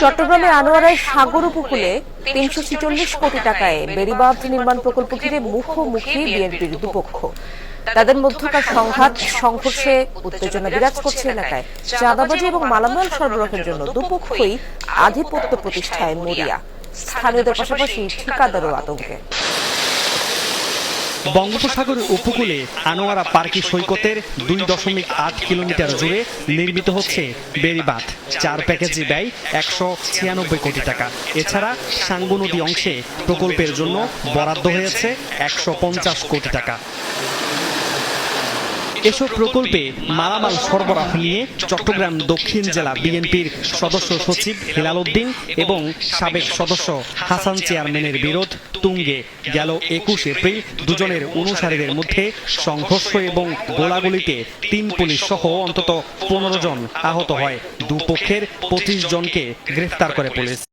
চট্টগ্রামে আনোয়ারায় সাগর উপকূলে তিনশো ছিচল্লিশ কোটি টাকায় বেড়িবাঁধ নির্মাণ প্রকল্প ঘিরে মুখোমুখি বিএনপির দুপক্ষ। তাদের মধ্যকার সংঘাত, সংঘর্ষে উত্তেজনা বিরাজ করছে এলাকায়। চাঁদাবাজি এবং মালামাল সরবরাহের জন্য দুপক্ষই আধিপত্য প্রতিষ্ঠায় মরিয়া। স্থানীয়দের পাশাপাশি ঠিকাদারও আতঙ্কে। বঙ্গোপসাগরের উপকূলে আনোয়ারা পার্কি সৈকতের দুই দশমিক আট কিলোমিটার জুড়ে নির্মিত হচ্ছে বেড়িবাঁধ চার প্যাকেজে ব্যয় একশো ছিয়ানব্বই কোটি টাকা। এছাড়া সাঙ্গু নদী অংশে প্রকল্পের জন্য বরাদ্দ হয়েছে একশো পঞ্চাশ কোটি টাকা। এসব প্রকল্পে মালামাল সরবরাহ নিয়ে চট্টগ্রাম দক্ষিণ জেলা বিএনপির সদস্য সচিব হেলাল উদ্দিন এবং সাবেক সদস্য হাসান চেয়ারম্যানের বিরোধ তুঙ্গে গেল একুশ এপ্রিল দুজনের অনুসারীদের মধ্যে সংঘর্ষ এবং গোলাগুলিতে তিন পুলিশ সহ অন্তত পনেরো জন আহত হয়। দুপক্ষের পঁচিশ জনকে গ্রেফতার করে পুলিশ।